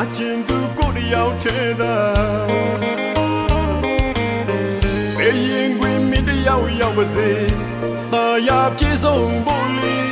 နာကျင်သူကိုတယောက်ထဲသာဘယ်ရင်ခွင်မင်းတယောက်ရောက်ပါစေတာယာပြေဆုံးဖို့လေး